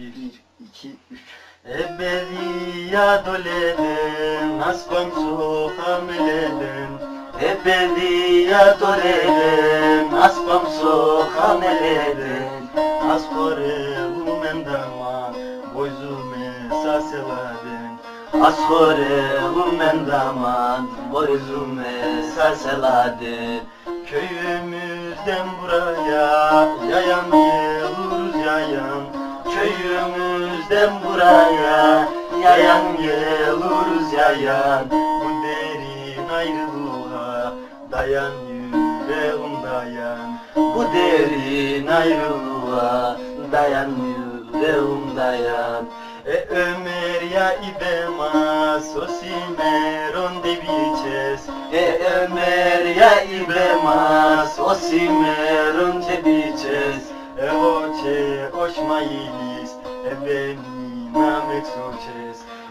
Bir. 2, 3. Ebediya doleden asbam sohamelen Ebediya doleden asbam sohamelen Askore umendaman boyzume saseladen Askore umendaman boyzume saseladen Köyümüzden buraya yayan yıluruz yayan Köyümüzden buraya yayan geluruz yayan. Bu derin ayrılığa dayan yüreğim dayan. Bu derin ayrılığa dayan yüreğim dayan. E Ömer ya ibema sosimeron de biçes E Ömer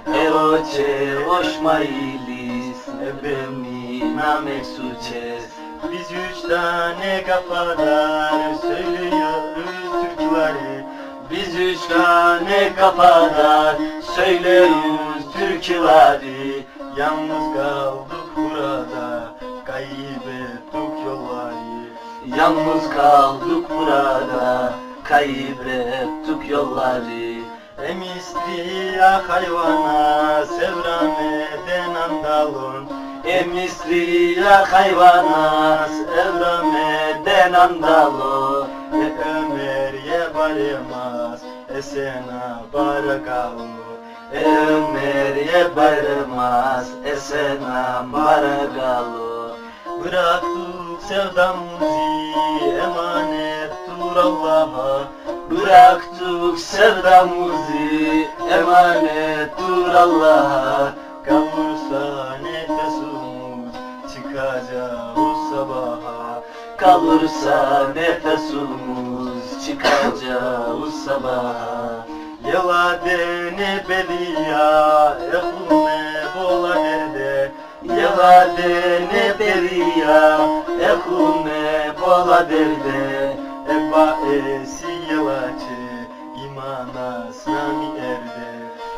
sočes E oče ošmajilis E beni namek sočes Biz üç tane kafalar söylüyoruz türküleri Biz üç tane kafalar söylüyoruz türküleri Yalnız kaldık burada kaybettik yolları. Yalnız kaldık burada kaybettik yolları Emisliya hayvana sevram eden andalon. Emisliya hayvana sevram eden andalon. E Ömer ye baremaz esena barakalı E ye baremaz esena barakalı Bıraktık sevdamızı emanet dur Allah'a Bıraktık sevdamızı emanet dur Allah'a. Kalırsa nefesimiz çıkacağız sabaha. Kalırsa nefesimiz çıkacağız sabaha. Yela dene beliya ehlume bola derde Yela dene beliya ehlume bola derde Eba esi imana snami erde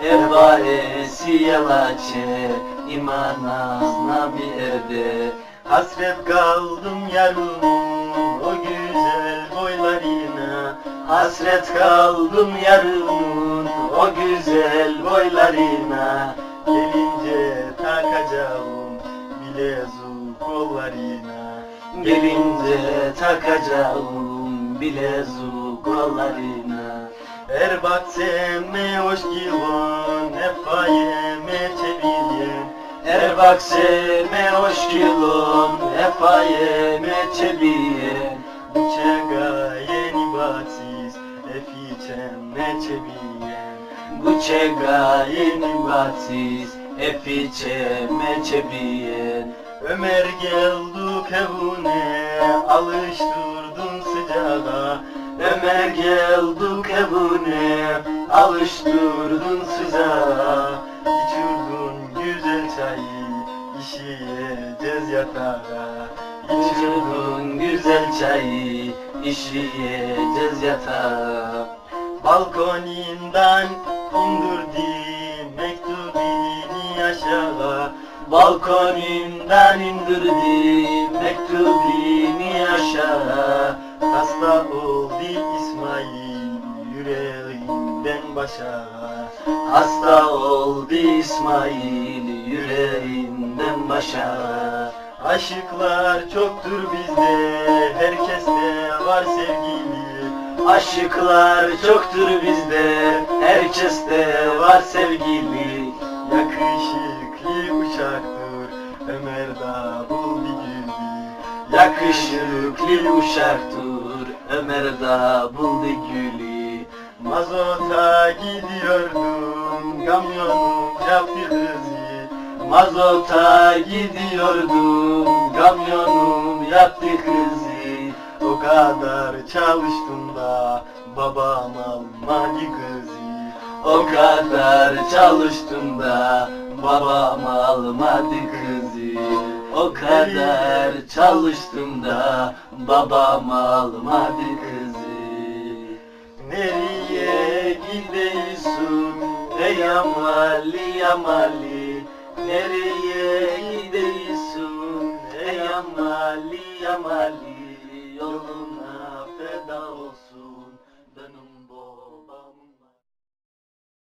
Eba esi yelaçı imana snami erde Hasret kaldım yarımın o güzel boylarına. Hasret kaldım yarımın o güzel boylarına. Gelince takacağım bilezu kollarına. Gelince takacağım bilezu kollarına Erbak semme hoş gilon efayeme çeviyen Erbak semme hoş gilon efayeme çeviyen Bıçağa yeni batsiz efiçemme çeviyen Bıçağa yeni batsiz efiçemme çeviyen Ömer geldik evine alıştırdın sıcağa Ömer geldik evine alıştırdın sıcağa İçirdin güzel çayı işiyeceğiz yatağa. İçirdin güzel çayı işiyeceğiz yatağa. Balkonindan indirdi mektubini aşağı. Balkonindan indirdi mektubini aşağı Hasta oldu İsmail yüreğinden başa Hasta oldu İsmail yüreğinden başa Aşıklar çoktur bizde herkeste var sevgili Aşıklar çoktur bizde herkeste var sevgili Yakışıklı uçaktır Ömer da buldu gülü Yakışıklı uşaktır Ömer da buldu gülü. Mazota gidiyordum kamyonum yaptı hızı Mazota gidiyordum kamyonum yaptı hızı O kadar çalıştım da babam almadı kızı O kadar çalıştım da babam almadı kızı O kadar çalıştım da babam almadı kızı Nereye gidiyorsun Ey yamali yamali Nereye gidiyorsun Ey yamali yamali